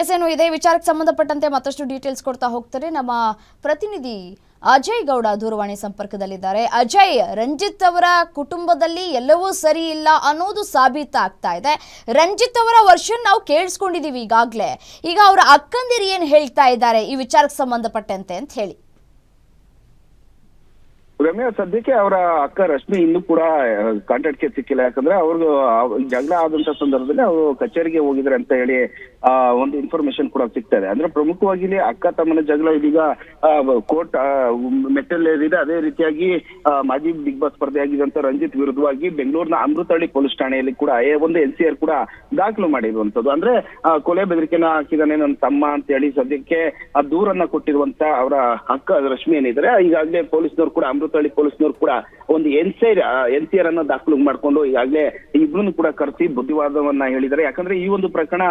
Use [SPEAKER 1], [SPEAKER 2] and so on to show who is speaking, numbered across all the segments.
[SPEAKER 1] S ಏನು ಇದೇ. ವಿಚಾರಕ್ಕೆ ಸಂಬಂಧಪಟ್ಟಂತೆ ಮತ್ತಷ್ಟು ಡೀಟೇಲ್ಸ್ ಕೊಡ್ತಾ ಹೋಗ್ತಾರೆ. ನಮ್ಮ ಪ್ರತಿನಿಧಿ ಅಜಯ್ ಗೌಡ ದೂರವಾಣಿ ಸಂಪರ್ಕದಲ್ಲಿದ್ದಾರೆ. ಅಜಯ್, ರಂಜಿತ್ ಅವರ ಕುಟುಂಬದಲ್ಲಿ ಎಲ್ಲವೂ ಸರಿ ಇಲ್ಲ ಅನ್ನೋದು ಸಾಬೀತಾಗ್ತಾ ಇದೆ. ರಂಜಿತ್ ಅವರ ವರ್ಷನ್ ನಾವು ಕೇಳಿಸ್ಕೊಂಡಿದ್ದೀವಿ ಈಗಾಗಲೇ. ಈಗ ಅವರ ಅಕ್ಕಂದಿರು ಏನು ಹೇಳ್ತಾ ಇದ್ದಾರೆ ಈ ವಿಚಾರಕ್ಕೆ ಸಂಬಂಧಪಟ್ಟಂತೆ ಅಂತ ಹೇಳಿ.
[SPEAKER 2] ರಮ್ಯಾ ಸದ್ಯಕ್ಕೆ ಅವರ ಅಕ್ಕ ರಶ್ಮಿ ಇನ್ನೂ ಕೂಡ ಕಾಂಟ್ಯಾಕ್ಟ್ಗೆ ಸಿಕ್ಕಿಲ್ಲ. ಯಾಕಂದ್ರೆ ಅವ್ರದ್ದು ಜಗಳ ಆದಂತ ಸಂದರ್ಭದಲ್ಲಿ ಅವರು ಕಚೇರಿಗೆ ಹೋಗಿದ್ರೆ ಅಂತ ಹೇಳಿ ಆ, ಒಂದು ಇನ್ಫಾರ್ಮೇಶನ್ ಕೂಡ ಸಿಗ್ತಾ ಇದೆ ಅಂದ್ರೆ ಪ್ರಮುಖವಾಗಿ ಅಕ್ಕ ತಮ್ಮನ ಜಗಳ ಇದೀಗ ಕೋರ್ಟ್ ಮೆಟ್ಟಲೇರಿದೆ. ಅದೇ ರೀತಿಯಾಗಿ ಮಾಜಿ ಬಿಗ್ ಬಾಸ್ ಸ್ಪರ್ಧೆ ಆಗಿದಂತ ರಂಜಿತ್ ವಿರುದ್ಧವಾಗಿ ಬೆಂಗಳೂರಿನ ಅಮೃತಹಳ್ಳಿ ಪೊಲೀಸ್ ಠಾಣೆಯಲ್ಲಿ ಕೂಡ ಒಂದು ಎನ್ ಸಿ ಆರ್ ಕೂಡ ದಾಖಲು ಮಾಡಿರುವಂತದ್ದು ಅಂದ್ರೆ ಕೊಲೆ ಬೆದರಿಕೆನ ಹಾಕಿದಾನೆ ನನ್ನ ತಮ್ಮ ಅಂತ ಹೇಳಿ ಸದ್ಯಕ್ಕೆ ಆ ದೂರನ್ನ ಕೊಟ್ಟಿರುವಂತ ಅವರ ಅಕ್ಕ ರಶ್ಮಿ ಏನಿದ್ದಾರೆ ಈಗಾಗಲೇ ಪೊಲೀಸ್ನವ್ರು ಕೂಡ ಅಮೃತಹಳ್ಳಿ ಪೊಲೀಸ್ನವ್ರು ಕೂಡ ಒಂದು ಸಿ ಆರ್ ಅನ್ನ ದಾಖಲು ಮಾಡ್ಕೊಂಡು ಈಗಾಗಲೇ ಇಬ್ಬರನ್ನು ಕೂಡ ಕರೆಸಿ ಬುದ್ಧಿವಾದವನ್ನ ಹೇಳಿದ್ದಾರೆ. ಯಾಕಂದ್ರೆ ಈ ಒಂದು ಪ್ರಕರಣ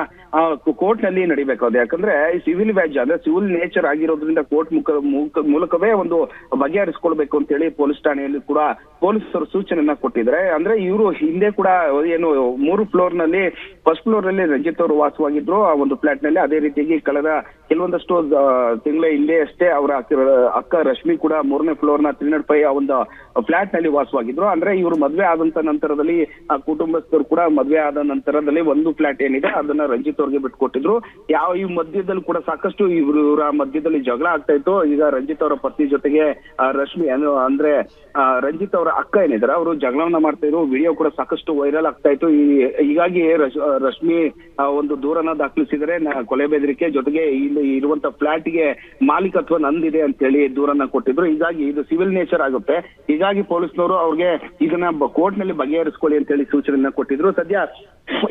[SPEAKER 2] ಕೋರ್ಟ್ನಲ್ಲಿ ನಡಿಬೇಕಾದ್ರೆ ಯಾಕಂದ್ರೆ ಸಿವಿಲ್ ವ್ಯಾಜ್ಯ, ಅಂದ್ರೆ ಸಿವಿಲ್ ನೇಚರ್ ಆಗಿರೋದ್ರಿಂದ ಕೋರ್ಟ್ ಮುಖ- ಮೂಲಕವೇ ಒಂದು ಬಗೆಹರಿಸ್ಕೊಳ್ಬೇಕು ಅಂತ ಹೇಳಿ ಪೊಲೀಸ್ ಠಾಣೆಯಲ್ಲಿ ಕೂಡ ಪೊಲೀಸರು ಸೂಚನೆಯನ್ನ ಕೊಟ್ಟಿದ್ದಾರೆ. ಅಂದ್ರೆ ಇವರು ಹಿಂದೆ ಕೂಡ ಏನು ಮೂರು ಫ್ಲೋರ್ನಲ್ಲಿ ಫಸ್ಟ್ ಫ್ಲೋರ್ನಲ್ಲಿ ರಂಜಿತ್ ಅವರು ವಾಸವಾಗಿದ್ರು. ಆ ಒಂದು ಫ್ಲಾಟ್ನಲ್ಲಿ ಅದೇ ರೀತಿಯಾಗಿ ಕಳೆದ ಕೆಲವೊಂದಷ್ಟು ತಿಂಗಳ ಹಿಂದೆ ಅಷ್ಟೇ ಅವರ ಅಕ್ಕ- ರಶ್ಮಿ ಕೂಡ ಮೂರನೇ ಫ್ಲೋರ್ನ ತ್ರೀ ನಾಟ್ ಫೈವ್ ಆ ಒಂದು ಫ್ಲಾಟ್ನಲ್ಲಿ ವಾಸವಾಗಿದ್ರು. ಅಂದ್ರೆ ಇವರು ಮದ್ವೆ ಆದಂತ ನಂತರದಲ್ಲಿ, ಆ ಕುಟುಂಬಸ್ಥರು ಕೂಡ ಮದ್ವೆ ಆದ ನಂತರದಲ್ಲಿ ಒಂದು ಫ್ಲಾಟ್ ಏನಿದೆ, ಅದನ್ನ ರಂಜಿತ್ ಅವ್ರಿಗೆ ಬಿಟ್ಕೊಟ್ಟಿದ್ರು. ಯಾವ, ಈ ಮಧ್ಯದಲ್ಲಿ ಕೂಡ ಸಾಕಷ್ಟು ಇವರು, ಇವರ ಮಧ್ಯದಲ್ಲಿ ಜಗಳ ಆಗ್ತಾ ಇತ್ತು. ಈಗ ರಂಜಿತ್ ಅವರ ಪತ್ನಿ ಜೊತೆಗೆ ರಶ್ಮಿ ಅಂದ್ರೆ ರಂಜಿತ್ ಅವರ ಅಕ್ಕ ಏನಿದ್ದಾರೆ ಅವರು ಜಗಳವನ್ನ ಮಾಡ್ತಾ ಇದ್ರು. ವಿಡಿಯೋ ಕೂಡ ಸಾಕಷ್ಟು ವೈರಲ್ ಆಗ್ತಾ ಇತ್ತು. ಈ- ಹೀಗಾಗಿ ರಶ್- ರಶ್ಮಿ ಒಂದು ದೂರನ ದಾಖಲಿಸಿದರೆ ಕೊಲೆ ಬೆದರಿಕೆ ಜೊತೆಗೆ ಇಲ್ಲಿ ಇರುವಂತ ಫ್ಲಾಟ್ಗೆ ಮಾಲೀಕತ್ವ ನಂದಿದೆ ಅಂತ ಹೇಳಿ ದೂರನ್ನ ಕೊಟ್ಟಿದ್ರು. ಹೀಗಾಗಿ ಇದು ಸಿವಿಲ್ ನೇಚರ್ ಆಗುತ್ತೆ. ಹೀಗಾಗಿ ಪೊಲೀಸ್ನವರು ಅವ್ರಿಗೆ ಇದನ್ನ ಕೋರ್ಟ್ನಲ್ಲಿ ಬಗೆಹರಿಸ್ಕೊಳ್ಳಿ ಅಂತ ಹೇಳಿ ಸೂಚನೆಯನ್ನ ಕೊಟ್ಟಿದ್ರು. ಸದ್ಯ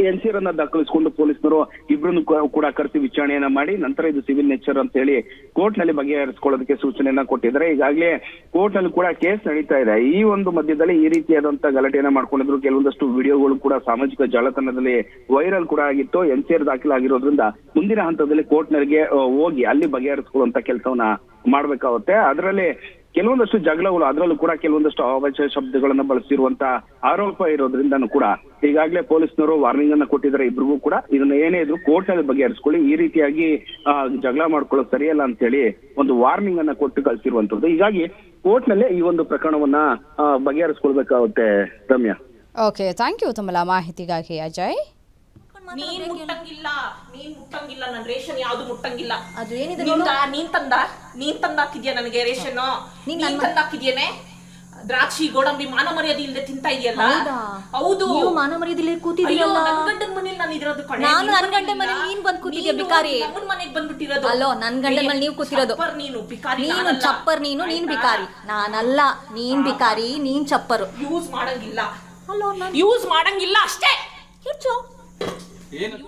[SPEAKER 2] ಎನ್ ಸಿ ಅನ್ನ ದಾಖಲಿಸಿಕೊಂಡು ಪೊಲೀಸ್ನವರು ಇಬ್ರನ್ನು ಕೂಡ ಕರೆಸಿ ವಿಚಾರಣೆಯನ್ನ ಮಾಡಿ ನಂತರ ಇದು ಸಿವಿಲ್ ನೇಚರ್ ಅಂತ ಹೇಳಿ ಕೋರ್ಟ್ನಲ್ಲಿ ಬಗೆಹರಿಸ್ಕೊಳ್ಳೋದಕ್ಕೆ ಸೂಚನೆಯನ್ನ ಕೊಟ್ಟಿದ್ದಾರೆ. ಈಗಾಗಲೇ ಕೋರ್ಟ್ನಲ್ಲಿ ಕೂಡ ಕೇಸ್ ನಡೀತಾ ಇದೆ. ಈ ಒಂದು ಮಧ್ಯದಲ್ಲಿ ಈ ರೀತಿಯಾದಂತ ಗಲಾಟೆಯನ್ನ ಮಾಡ್ಕೊಂಡಿದ್ರು. ಕೆಲವೊಂದಷ್ಟು ವಿಡಿಯೋಗಳು ಕೂಡ ಸಾಮಾಜಿಕ ಜಾಲತಾಣದಲ್ಲಿ ವೈರಲ್ ಕೂಡ ಆಗಿತ್ತು. ಎನ್ ಸಿ ಆರ್ ದಾಖಲಾಗಿರೋದ್ರಿಂದ ಮುಂದಿನ ಹಂತದಲ್ಲಿ ಕೋರ್ಟ್ನಲ್ಲಿ ಹೋಗಿ ಅಲ್ಲಿ ಬಗೆಹರಿಸ್ಕೊಳ್ಳುವಂತ ಕೆಲಸವನ್ನ ಮಾಡ್ಬೇಕಾಗುತ್ತೆ. ಅದರಲ್ಲಿ ಕೆಲವೊಂದಷ್ಟು ಜಗಳಗಳು, ಅದರಲ್ಲೂ ಕೂಡ ಕೆಲವೊಂದಷ್ಟು ಅವಾಚ್ಯ ಶಬ್ದಗಳನ್ನ ಬಳಸಿರುವಂತ ಆರೋಪ ಇರೋದ್ರಿಂದನೂ ಕೂಡ ಈಗಾಗಲೇ ಪೊಲೀಸ್ನವರು ವಾರ್ನಿಂಗ್ ಅನ್ನ ಕೊಟ್ಟಿದ್ದಾರೆ ಇಬ್ರಿಗೂ ಕೂಡ. ಇದನ್ನ ಏನೇ ಇದ್ರು ಕೋರ್ಟ್ನಲ್ಲಿ ಬಗೆಹರಿಸ್ಕೊಳ್ಳಿ. ಈ ರೀತಿಯಾಗಿ ಜಗಳ ಮಾಡ್ಕೊಳ್ಳೋದು ಸರಿಯಲ್ಲ ಅಂತ ಹೇಳಿ ಒಂದು ವಾರ್ನಿಂಗ್ ಅನ್ನ ಕೊಟ್ಟು ಕಳಿಸಿರುವಂತದ್ದು. ಹೀಗಾಗಿ ಕೋರ್ಟ್ ನಲ್ಲೇ ಈ ಒಂದು ಪ್ರಕರಣವನ್ನ ಬಗೆಹರಿಸ್ಕೊಳ್ಬೇಕಾಗುತ್ತೆ ರಮ್ಯಾ.
[SPEAKER 1] ಓಕೆ ಥ್ಯಾಂಕ್ ಯು ತಮ್ಮಲ ಮಾಹಿತಿಗಾಗಿ ಅಜಯ್.
[SPEAKER 3] ನೀನ್ ಮುಟ್ಟಂಗಿಲ್ಲ ನೀನ್ ಮುಟ್ಟಂಗಿಲ್ಲ ನನ್ ರೇಷನ್ ಯಾವ್ದು ಮುಟ್ಟಂಗಿಲ್ಲ.
[SPEAKER 4] ಅದು ಏನಿದೆ
[SPEAKER 3] ನಿಂದ ನೀನ್ ತಂದ ನೀನ್ ತಂದ ಹಾಕಿದ್ಯಾ ನನಗೆ ರೇಷನ್?
[SPEAKER 4] ನೀನ್
[SPEAKER 3] ನೀನ್ ತಂದ ಹಾಕಿದ್ಯೇನೆ ದ್ರಾಕ್ಷಿ ಗೋಡಂಬಿ ಮಾನ ಮರ್ಯಾದೆ ಇಲ್ಲದೆ ತಿಂತಾ ಇದೆಯಲ್ಲ?
[SPEAKER 4] ಹೌದಾ?
[SPEAKER 3] ಹೌದು.
[SPEAKER 4] ನೀವು ಮಾನ ಮರ್ಯಾದೆ ಕೂತಿದ್ದೀರಲ್ಲ?
[SPEAKER 3] ಅಯ್ಯೋ, ನನ್ ಗಂಡನ್ ಮನೇಲಿ ನಾನು ಇರೋದು ಕಣೆ.
[SPEAKER 4] ನಾನು
[SPEAKER 3] ನಿನ್
[SPEAKER 4] ನನ್ ಗಂಡನ್
[SPEAKER 3] ಮನೇಲಿಲ್ಲ.
[SPEAKER 4] ಮನೇಲಿ ನೀನ್ ಬಂದ್ ಕೂತಿದ್ಯಾ,
[SPEAKER 3] ನೀನು
[SPEAKER 4] ಬಿಕಾರಿ.
[SPEAKER 3] ನಮ್ಮನ್ ಮನೆಗ್ ಬಂದ್ಬಿಟ್ಟಿರೋದು.
[SPEAKER 4] ಅಲ್ಲೋ, ನನ್ ಗಂಡನ್ ಮನೇಲಿ ನೀವ್ ಕೂತಿರೋದು.
[SPEAKER 3] ಚಪ್ಪರ್ ನೀನು ಬಿಕಾರಿ
[SPEAKER 4] ನೀನು ಚಪ್ಪರ್ ನೀನು ನೀನ್ ಬಿಕಾರಿ ನಾನಲ್ಲ ನೀನ್ ಬಿಕಾರಿ ನೀನ್ ಚಪ್ಪರು.
[SPEAKER 3] ಯೂಸ್ ಮಾಡಂಗಿಲ್ಲ.
[SPEAKER 4] ಅಲ್ಲೋ ನಾನು
[SPEAKER 3] ಯೂಸ್ ಮಾಡಂಗಿಲ್ಲ ಅಷ್ಟೇ.
[SPEAKER 4] ಹೆಚ್ಚು
[SPEAKER 5] ಏನು?